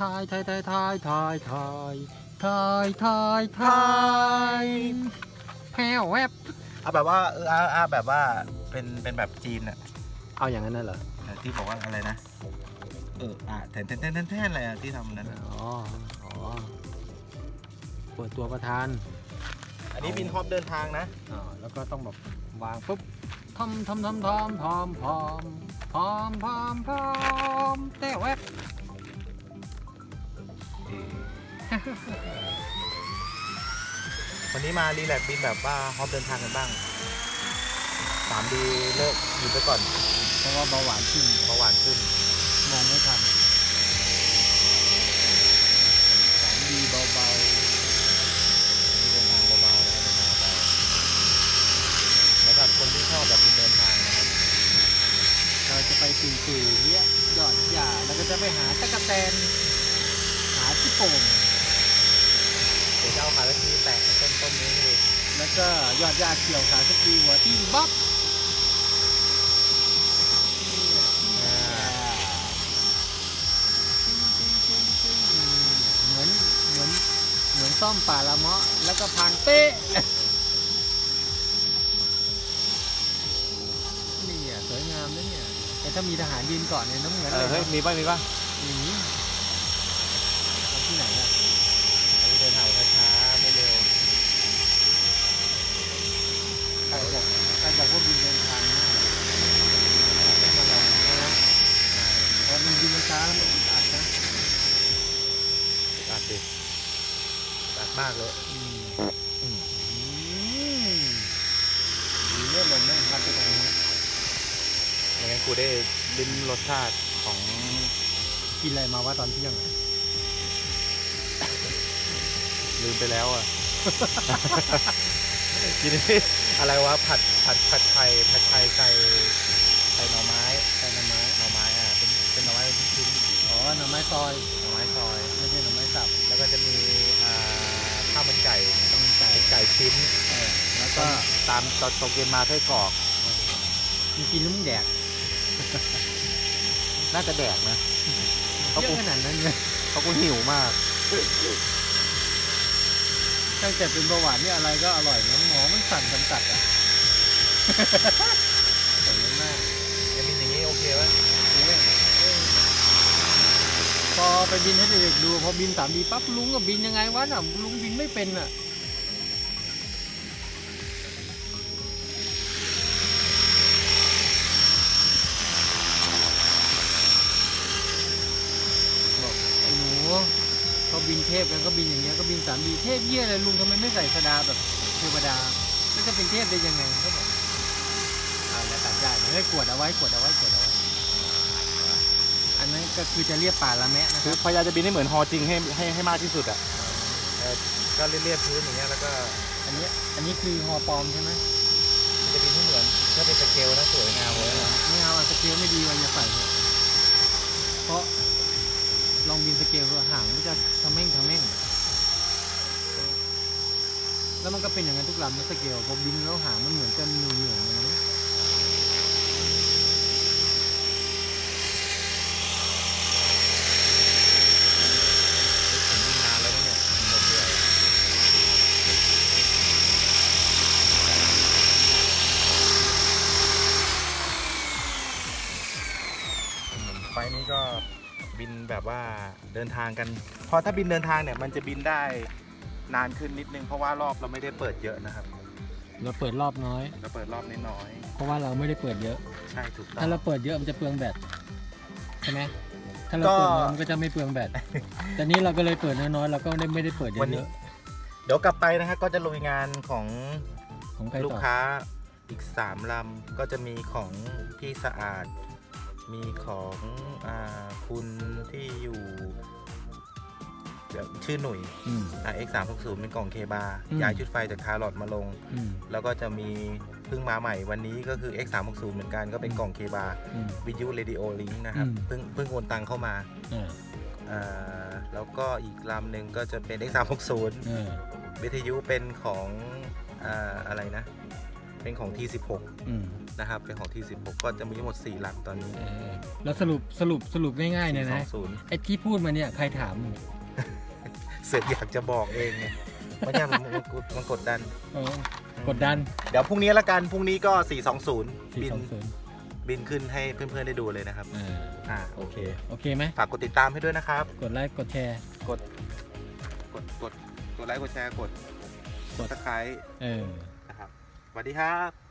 ทายทายทายทายทายทายทายทายทายแพ้วแวบเอาแบบว่าเออเอาเอาแบบว่าเป็นเป็นแบบจีนอะเอาอย่างนั้นน่ะเหรอที่บอกว่าอะไรนะเอออะแทนแทนแทนแทนแทนอะไรอะที่ทำนั้นอะอ๋ออ๋อเปิดตัวประธาน อันนี้บินฮอปเดินทางนะอ่าแล้วก็ต้องแบบวางปุ๊บทำทำทำทำทำพร้อมพร้อมพร้อมพร้อมแต่แวบ วันนี้มารีแลกซ์บินแบบว่าฮอปเดินทางกันบ้าง 3D เลิกหยุดไปก่อนเพราะว่าเบาหวานขึ้นเบาหวานขึ้น มองไม่ทันสามดีเบา เดินทางเบาๆนะเดินทางเบาสำหรับคนที่ชอบแบบบินเดินทางนะครับ ๆ เราจะไปตื่นตื่นเนี้ยหยอดหย่าแล้วก็จะไปหาตะกะแตน หา ที่โป่งเดี๋ยวจะเอาขาตะกี้แตะต้นต้นนี้เลยแล้วก็หยอดหย่าเกี่ยวขาสกีหัวที่บ๊อบอ่าเหมือนเหมือนเหมือนซ่อมป่าละเมาะแล้วก็ผ่านเป๊ะนี่อะสวยงามนะเนี่ยแต่ถ้ามีทหารยืนเกาะเนี่ยน้ำเหมือนเอเลอยเฮ้ยนะมีป่ะมีป่ะอย่างนี้เอาที่ไหนอะ อันนี้เดินทางช้าๆไม่เร็ว ใครบอกใครบอกว่าบินเดินทางง่ายไม่มาลองนะเพราะมันบินช้าๆมันอึดอัดนะ ตัดดิตัดมากเลยอืมอืมดีเลื่อนลงได้ครับที่ตรงนี้ไม่งั้นกูได้ลิ้มรสชาติของกินอะไรมาวะตอนเที่ยง ลืมไปแล้วอะ กินนี่อะไรวะผัดผัดผัดไข่ผัดไข่ใส่ใส่หน่อไม้ใส่หน่อไม้หน่อไม้อะเป็นเป็นหน่อไม้เป็นชิ้นอ๋อหน่อไม้ซอยๆหน่อไม้ซอย ไม่ใช่หน่อไม้สับ แล้วก็จะมีอ่าข้าวมันไก่ ต้องใส่ เป็นไก่ชิ้น เออแล้ว ก็ ก็ ตามตอนตกเย็นมาไส้กรอกมีกินแล้วมึงแดกน่าจะแดกนะเยอะขนาดนั้นเลยเพราะกูหิวมาก ตั้งแต่เป็นเบาหวานนี่อะไรก็อร่อยนะหมอมันสั่นกำจัดอะ สวยมากจะมีอย่างนี้โอเคไหมพอไปบินให้เด็กๆดูพอบินสามดีปั๊บลุงกับบินยังไงวะน่ะลุงบินไม่เป็นอะ เทพกันก็บินอย่างเงี้ยก็บินสามดีเทพเยี่ยอะไรลุงทำไมไม่ใส่สดาแบบเทวดาแล้วจะเป็นเทพได้ยังไงเขาบอกเอาแล้วตัดได้เฮ้ยกวดเอาไว้กวดเอาไว้กวดเอาไว้ อันนั้นก็คือจะเรียกป่าละแมะนะคคืรัอบพยายามจะบินให้เหมือนฮอจริงให้ให้ให้มากที่สุดอะเออก็เรียบๆพื้นอย่างเงี้ยแล้วก็อันนี้อันนี้คือฮอปลอมใช่ไหมจะบินให้เหมือนถ้าเป็นสเกลนะสวยงามเลยนะไม่เอาอะสเกลไม่ดีวันอย่าใส่เถอะเพราะลองบินสเกลดูหางมันจะทำแม่งทำแม่ง แล้วมันก็เป็นอย่างนั้นทุกลำนะสเกลพอบินแล้วหางมันเหมือนจะเหนื่อยเหนื่อยๆอย่างนี้นานแล้วเนี่ยหมดเลยไฟนี้ก็บินแบบว่าเดินทางกัน พอถ้าบินเดินทางเนี่ยมันจะบินได้ นานขึ้นนิดนึงเพราะว่ารอบเราไม่ได้เปิดเยอะนะครับ เราเปิดรอบน้อย เราเปิดรอบน้อยเพราะว่าเราไม่ได้เปิดเยอะ ๆใช่ถูกต้อถ้างเราเปิดเยอะมันจะเปลืองแบตใช่ไหมถ้าเราก็เปิดน้อยมันก็จะไม่เปลืองแบต แต่นี้เราก็เลยเปิดน้อยๆเราก็ไม่ได้ไม่ได้เปิดเยวันนี้ อะเดี๋ยวกลับไปนะครับก็จะลุยงานของๆของใครลูกต่อค้าอีก 3ลำก็จะมีของพี่สะอาด มีของอาคุณที่อยู่เดี๋ยว ชื่อหนุ่ยอืม X 3 6 0เป็นกล่องเคบาอืม ย้ายชุดไฟจากคาร์ลอดมาลง อืมแล้วก็จะมีเพิ่งมาใหม่วันนี้ก็คือ X 3 6 0เหมือนกันก็เป็นกล่องเคบาอืม วิทยุเรดิโอลิงนะครับ อืม เพิ่งเพิ่งโอนตังเข้ามาอ่าอ่าแล้วก็อีกลำหนึ่งก็จะเป็น X 3 6 0 เออวิทยุเป็นของอ่าอะไรนะ เป็นของ T16 อืมนะครับ เป็นของ T16 ก็จะมีทั้งหมด4ลำตอนนี้เออแล้วสรุปสรุปสรุปง่ายๆเนี่ยนะ420ไอ้ที่พูดมาเนี่ยใครถามมึงเสือกอยากจะบอกเองไงไม่ใช่มันมันมันกดดัน เออกดดันเดี๋ยวพรุ่งนี้ละกันพรุ่งนี้ก็ 420 บิน420บินขึ้นให้เพื่อนๆได้ดูเลยนะครับ อ่าอ่าโอเค โอเคไหมฝากกดติดตามให้ด้วยนะครับ กดไลค์กดแชร์ กด กด กด กดไลค์ กดแชร์ กดกดตะไคร้เออ นะครับสวัสดีครับ